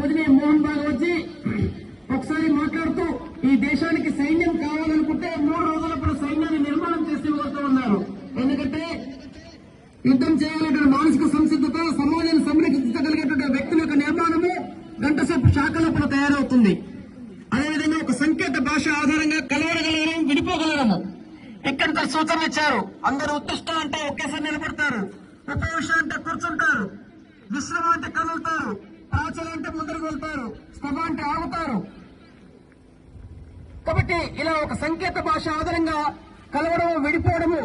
పొదిని మోహన్ బాబు వచ్చి ఒకసారి మాట్లాడుతూ ఈ దేశానికి సైన్యం కావాలనుకుంటే మూడు రోజులప్పుడు సైన్యాన్ని నిర్మాణం చేసి ఇవ్వగలుగుతూ ఉన్నారు. ఎందుకంటే యుద్ధం చేయాలనే మానసిక సంసిద్ధత సమాజాన్ని సంరక్షించగలిగేటువంటి వ్యక్తుల యొక్క నిర్మాణము గంటసేపు శాఖ లోపల తయారవుతుంది. అదేవిధంగా ఒక సంకేత భాష ఆధారంగా కలవడగలగడం విడిపోగలగడము ఇక్కడితో సూచనలు ఇచ్చారు? అందరూ ఉత్తిష్టం అంటే ఒకేసారి నిలబడతారు. ఉపవేశ అంటే కూర్చుంటారు. విశ్రమ అంటే కదులుతారు. ప్రాచల అంటే ముందరకు వెళ్తారు స్తభ అంటే ఆగుతారు. కాబట్టి ఇలా ఒక సంకేత భాష ఆధారంగా కలవడము విడిపోవడము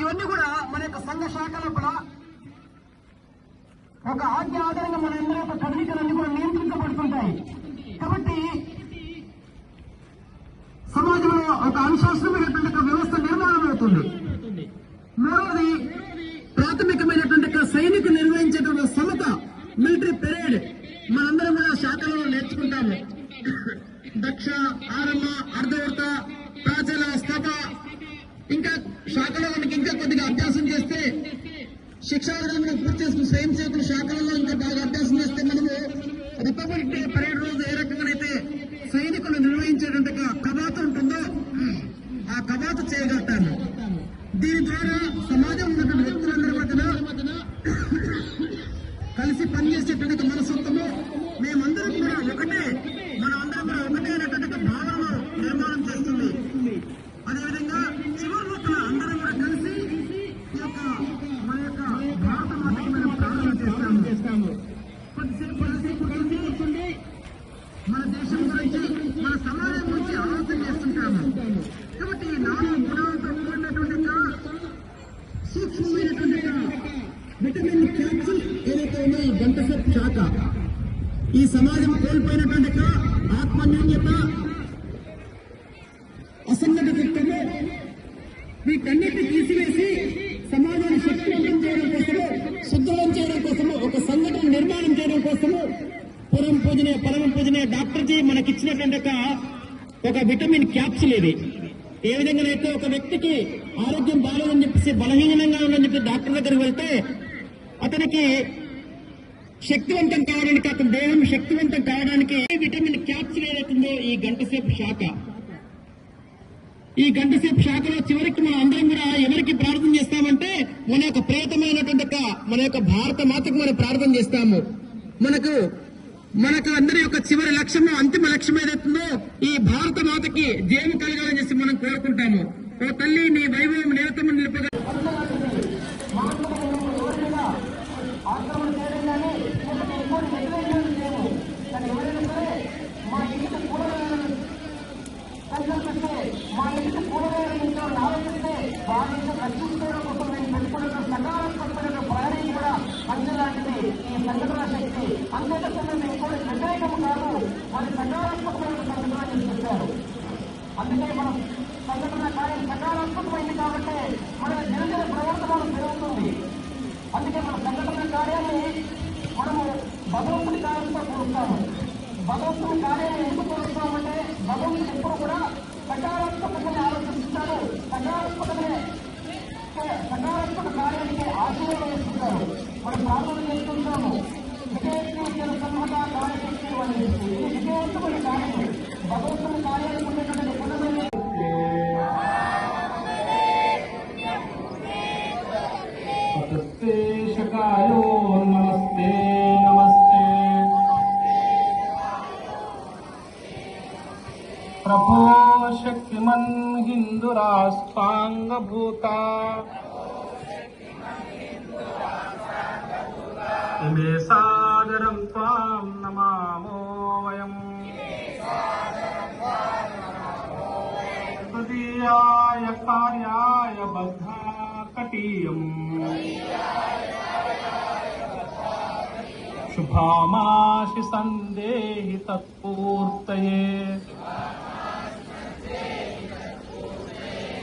ఇవన్నీ కూడా మన యొక్క సంఘ శాఖలో కూడా ఒక ఆజ్ఞ ఆధారంగా మన అందరి యొక్క కదలికలన్నీ కూడా నియంత్రించబడుతుంటాయి. కాబట్టి సమాజంలో ఒక అనుశాసనమైనటువంటి ఒక వ్యవస్థ నిర్మాణం అవుతుంది మూడవది ప్రాథమికమైనటువంటి ఒక సైనిక నిర్వహించేటువంటి సమత మిలిటరీ పెరేడ్ మనందరం కూడా శాఖలో నేర్చుకుంటాము దక్ష ఆరమ్మ అర్ధవర్త ప్రాచల స్తభ ఇంకా శాఖలో మనకి ఇంకా కొద్దిగా అభ్యాసం చేస్తే శిక్షావిధానం పూర్తి చేసుకుని స్వయం సేవకుల శాఖలలో ఇంకా బాగా అభ్యాసం చేస్తే మనము రిపబ్లిక్ డే పరేడ్ రోజు ఏ రకంగానైతే సైనికులు నిర్వహించేటువంటి ఒక ఉంటుందో ఆ కవాతు చేయగలుగుతాను దీని ద్వారా సమాజం ఉన్నటువంటి వ్యక్తులందరి మధ్యన కలిసి పనిచేసేటువంటి ఒక మేము మన దేశం గురించి మన సమాజం గురించి ఆలోచన చేస్తుంటాము. కాబట్టి ఈ నాలుగు గుణాలతో కూడినటువంటి సూక్ష్మమైనటువంటి విటమిన్ క్యాప్సుల్ ఏదైతే ఉందో ఈ గంటసేపు శాఖ ఈ సమాజం కోల్పోయినటువంటి ఆత్మన్యూన్యత పూజనే పరమ పూజనే డాక్టర్ జీ మనకిచ్చినటువంటి ఒక ఒక విటమిన్ క్యాప్సుల్ ఇది. ఏ విధంగానైతే ఒక వ్యక్తికి ఆరోగ్యం బాగాలేదని చెప్పేసి బలహీనంగా ఉందని చెప్పి డాక్టర్ దగ్గరికి వెళ్తే అతనికి శక్తివంతం కావడానికి అతని దేహం శక్తివంతం కావడానికి ఏ విటమిన్ క్యాప్సుల్ ఏదైతుందో ఈ గంటసేపు శాఖ. ఈ గంటసేపు శాఖలో చివరికి మనం అందరం కూడా ఎవరికి ప్రార్థన చేస్తామంటే మన యొక్క ప్రియతమైనటువంటి మన యొక్క భారత మాతకు మనం ప్రార్థన చేస్తాము. మనకు మనకు అందరి యొక్క చివరి లక్ష్యము అంతిమ లక్ష్యం ఏదైతుందో ఈ భారత మాతకి జయము కలగాలని చేసి మనం కోరుకుంటాము. ఓ తల్లి నీ వైభవం నిరతము నిలిపి సంఘటన కార్యం సకారాత్మకమైంది కాబట్టి మన దినదిన ప్రవర్తన పెరుగుతుంది అందుకే మన సంఘటన కార్యాన్ని మనము భగవంతుని కార్యంతో కూరుస్తాము భగవంతుని కార్యాన్ని ఎందుకు కోరుతామంటే భగవంతుడు प्रभो शक्तिमन् हिन्दुराष्ट्राङ्गभूता इमे सादरं त्वां नमामो वयम्। तदीयाय कार्याय बद्धा कटीयम् शुभामाशि सन्देहि तत्पूर्तये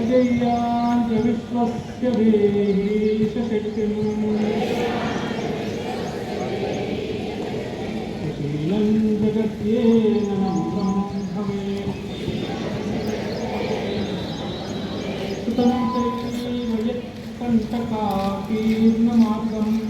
अजय्याञ्च विश्वस्य देहि शक्तिम्। शीलं जगत्येन भवेत् सुतं चैव यत्कण्टकाकीर्णमार्गम्।